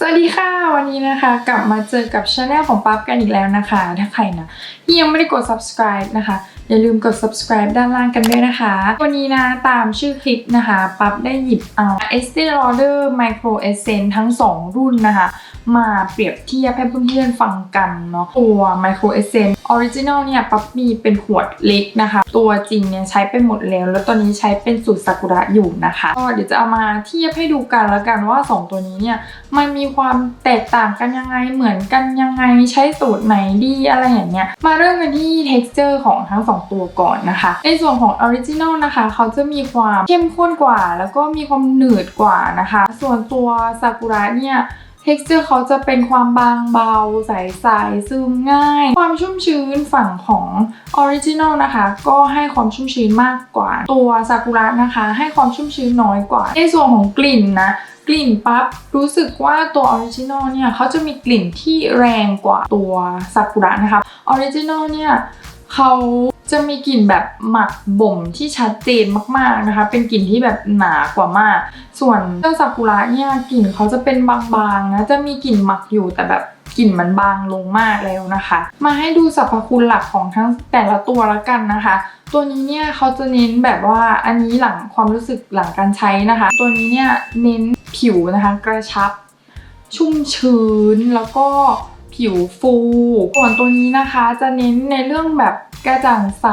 สวัสดีค่ะ วันนี้นะคะกลับมาเจอกับช anel ของปั๊บกันอีกแล้วนะคะ ถ้าใครนะยังไม่ได้กด subscribe นะคะ อย่าลืมกด subscribe ด้านล่างกันด้วยนะคะ วันนี้นะตามชื่อคลิปนะคะ ปั๊บได้หยิบเอา Estee Lauder Micro Essence ทั้ง 2 รุ่นนะคะ มาเปรียบเทียบให้เพื่อนๆฟังกันเนาะตัว Micro Essence Original เนี่ยปั๊บมีเป็นขวดเล็กนะคะ ตัวจริงเนี่ยใช้ไปหมดแล้ว แล้วตอนนี้ใช้เป็นสูตรซากุระอยู่นะคะก็เดี๋ยวจะเอามาเทียบให้ดูกันแล้วกันว่า 2 ตัวนี้เนี่ยมันมีความแตกต่างกันยังไงเหมือนกันยังไงใช้สูตรไหนดีอะไรอย่างเงี้ยมาเริ่มกันที่ texture ของทั้ง2 ตัวก่อนนะคะ ในส่วนของ Original นะคะ เขาจะมีความเข้มข้นกว่า แล้วก็มีความหนืดกว่านะคะ ส่วนตัวซากุระเนี่ย texture เขาจะเป็นความบางเบา ใสๆซึมง่าย ความชุ่มชื้นฝั่งของ Original นะคะ ก็ให้ความชุ่มชื้นมากกว่า ตัวซากุระนะคะ ให้ความชุ่มชื้นน้อยกว่า ในส่วนของกลิ่นนะกลิ่นปั๊บรู้สึกว่าตัวออริจินอลเนี่ยเขาจะมีกลิ่นที่แรงกว่าตัวซากุระนะคะออริจินอลเนี่ยเขา จะมีกลิ่นแบบหมักบ่มที่ชัดเจนมากๆนะคะ เป็นกลิ่นที่แบบหนากว่ามาก ส่วนเจ้าซากุระเนี่ยกลิ่นเขาจะเป็นบางๆนะ จะมีกลิ่นหมักอยู่แต่แบบกลิ่นมันบางลงมากแล้วนะคะ มาให้ดูสรรพคุณหลักของทั้งแต่ละตัวละกันนะคะ ตัวนี้เนี่ยเขาจะเน้นแบบว่าอันนี้หลังความรู้สึกหลังการใช้นะคะ ตัวนี้เนี่ยเน้นผิวนะคะ กระชับ ชุ่มชื้นแล้วก็ผิวฟูส่วนตัวนี้นะคะจะเน้นในเรื่องแบบ กระจ่างใส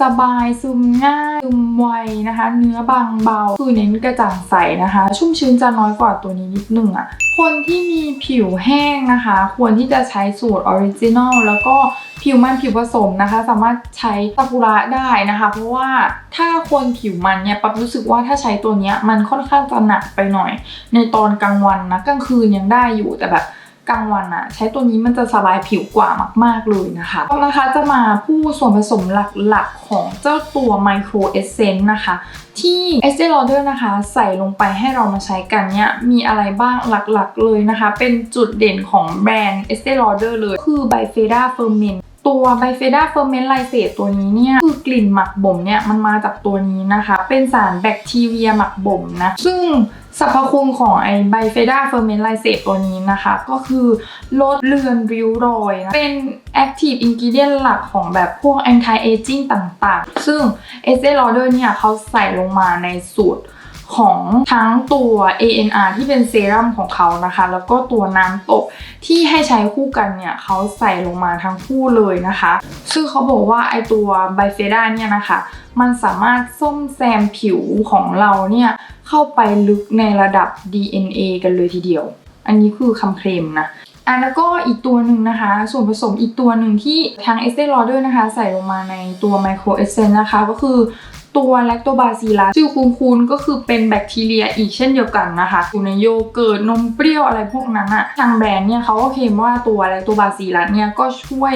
สบายซึมง่ายซึมไวนะคะ เนื้อบางเบา คือเน้นกระจ่างใสนะคะ ชุ่มชื้นจะน้อยกว่าตัวนี้นิดนึงอะ่ะ คนที่มีผิวแห้งนะคะ ควรที่จะใช้สูตรออริจินอลแล้วก็ผิวมันผิวผสมนะคะ สามารถใช้ซากุระได้นะคะ เพราะว่าถ้าคนผิวมันเนี่ยปั๊บรู้สึกว่าถ้าใช้ตัวเนี้ยมันค่อนข้างจะหนักไปหน่อย ในตอนกลางวันนะกลางคืนยังได้อยู่แต่แบบ กลางวันอะใช้ตัวนี้มันจะสบายผิวกว่ามาก ๆ เลยนะคะก็นะคะจะมาพูดส่วนผสมหลักๆ ของเจ้าตัวไมโครเอเซนต์นะคะ ที่ Estee Lauder นะคะ ใส่ลงไปให้เรามาใช้กันเนี่ยมีอะไรบ้างหลักๆเลยนะคะ เป็นจุดเด่นของแบรนด์ Estee Lauder เลย คือ b i f e d a Firmint ตัว Bifida Ferment Lysate ตัวนี้เนี่ย คือกลิ่นหมักบ่มเนี่ย มันมาจากตัวนี้นะคะ เป็นสารแบคทีเรียหมักบ่มนะ ซึ่งสรรพคุณของไอ้ Bifida Ferment Lysate ตัวนี้นะคะ ก็คือลดเลือนริ้วรอยนะเป็น Active Ingredient หลักของแบบพวก Anti Aging ต่างๆ ซึ่ง Estee Lauder เนี่ยเขาใส่ลงมาในสูตร ของทั้งตัว ANR ที่เป็นเซรั่มของเขานะคะ แล้วก็ตัวน้ำตกที่ให้ใช้คู่กันเนี่ยเขาใส่ลงมาทั้งคู่เลยนะคะ ซึ่งเขาบอกว่าไอตัวไบเฟด้าเนี่ยนะคะ มันสามารถส้มแซมผิวของเราเนี่ยเข้าไปลึกในระดับ DNA กันเลยทีเดียว อันนี้คือคำเคลมนะอะแล้วก็อีกตัวหนึ่งนะคะ ส่วนผสมอีกตัวหนึ่งที่ทาง Estee Lauder นะคะ ใส่ลงมาในตัว Micro Essence นะคะ ก็คือ ตัว Lactobacillus ชื่อคุ้นๆก็คือเป็นแบคทีเรียอีกเช่นเดียวกันนะคะอยู่ในโยเกิร์ตนมเปรี้ยวอะไรพวกนั้นอะทางแบรนด์เนี่ยเขาก็เคลมว่าตัวแลคโตบาซิลัสเนี่ยก็ช่วย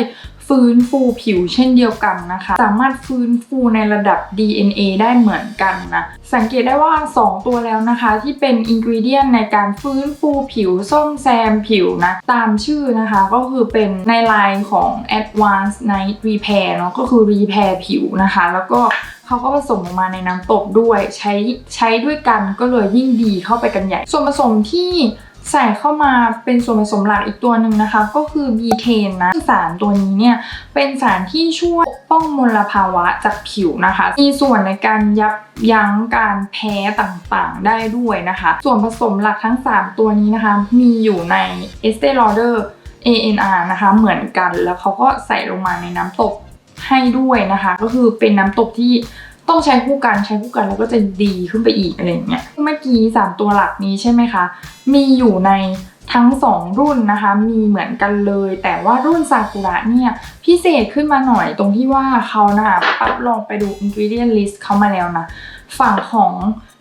ฟื้นฟูผิวเช่นเดียวกันนะคะ สามารถฟื้นฟูในระดับ DNA ได้เหมือนกันนะสังเกตได้ว่า 2 ตัวแล้วนะคะที่เป็นอินกริเดียนในการฟื้นฟูผิวส้มแซมผิวนะตามชื่อนะคะก็คือเป็นในไลน์ของ Advanced Night Repair เนาะก็คือ repair ผิวนะคะ แล้วก็เขาก็ผสมลงมาในน้ำตกด้วยใช้ใช้ด้วยกันก็เลยยิ่งดีเข้าไปกันใหญ่ ส่วนผสมที่ ใส่เข้ามาเป็นส่วนผสมหลักอีกตัวหนึ่งนะคะ ก็คือบีเทนนะสารตัวนี้เนี่ยเป็นสารที่ช่วยป้องมลภาวะจากผิวนะคะ มีส่วนในการยับยั้งการแพ้ต่างๆได้ด้วยนะคะ ส่วนผสมหลักทั้ง 3 ตัวนี้นะคะ มีอยู่ใน Estee Lauder ANR นะคะเหมือนกันแล้วเขาก็ใส่ลงมาในน้ำตกให้ด้วยนะคะ ก็คือเป็นน้ำตกที่ ต้องใช้คู่กันใช้คู่กันแล้วก็จะดีขึ้นไปอีกอะไรอย่างเงี้ยเมื่อกี้ 3 ตัวหลักนี้ใช่ไหมคะ มีอยู่ในทั้ง 2 รุ่นนะคะ มีเหมือนกันเลย แต่ว่ารุ่นซากุระเนี่ยพิเศษขึ้นมาหน่อยตรงที่ว่าเขานะคะปั๊บลองไปดู ingredient list เขามาแล้วนะ ฝั่งของ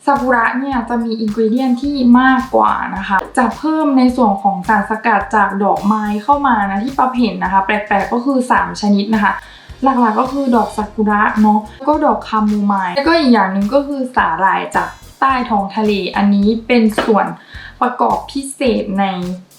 ซากุระเนี่ยจะมีอินกริเดียนที่มากกว่านะคะ จะเพิ่มในส่วนของสารสกัดจากดอกไม้เข้ามานะที่ปั๊บเห็นนะคะ แปลกๆก็คือ 3 ชนิดนะคะ หลักๆก็คือดอกซากุระเนาะแล้วก็ดอกคาโมไมล์แล้วก็อีกอย่างหนึ่งก็คือสาหร่ายจากใต้ท้องทะเล อันนี้เป็นส่วนประกอบพิเศษใน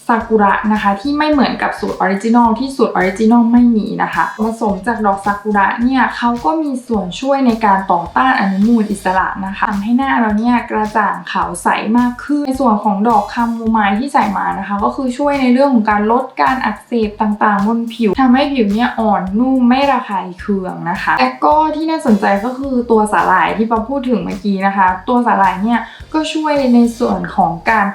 ซากุระนะคะที่ไม่เหมือนกับสูตรออริจินอลที่สูตรออริจินอลไม่มีนะคะผสมจากดอกซากุระเนี่ยเขาก็มีส่วนช่วยในการต่อต้านอนุมูลอิสระนะคะทำให้หน้าเราเนี่ยกระจ่างขาวใสมากขึ้น ในส่วนของดอกคาโมไมล์ที่ใส่มานะคะ ก็คือช่วยในเรื่องของการลดการอักเสบต่างๆ บนผิวทำให้ผิวเนี่ยอ่อนนุ่มไม่ระคายเคืองนะคะและก็ที่น่าสนใจก็คือตัวสาหร่ายที่ปาพูดถึงเมื่อกี้นะคะ ตัวสาหร่ายเนี่ยก็ช่วยในส่วนของการ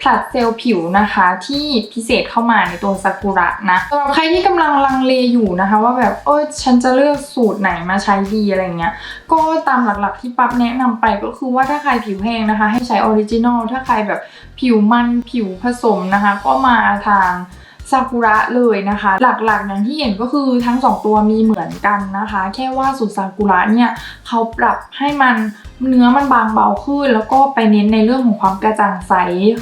ผลัดเซลล์ผิวนะคะที่พิเศษเข้ามาในตัวซากุระนะสำหรับใครที่กำลังลังเลอยู่นะคะ ว่าแบบเออฉันจะเลือกสูตรไหนมาใช้ดีอะไรเงี้ยก็ตามหลักๆที่ปั๊บแนะนำไปก็คือว่าถ้าใครผิวแห้งนะคะ ให้ใช้ออริจินอลถ้าใครแบบผิวมันผิวผสมนะคะ ก็มาทาง ซากุระเลยนะคะ หลักๆอย่างที่เห็นก็คือทั้งสองตัวมีเหมือนกันนะคะ แค่ว่าสูตรซากุระเนี่ยเขาปรับให้มันเนื้อมันบางเบาขึ้น แล้วก็ไปเน้นในเรื่องของความกระจ่างใส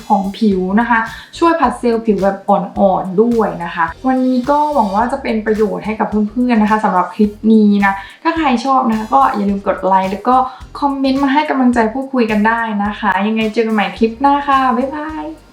ของผิวนะคะ ช่วยผัดเซลล์ผิวแบบอ่อนๆด้วยนะคะ วันนี้ก็หวังว่าจะเป็นประโยชน์ให้กับเพื่อนๆนะคะสำหรับคลิปนี้นะ ถ้าใครชอบนะคะก็อย่าลืมกดไลค์แล้วก็คอมเมนต์มาให้กำลังใจพูดคุยกันได้นะคะ ยังไงเจอกันใหม่คลิปหน้าค่ะ บ๊ายบาย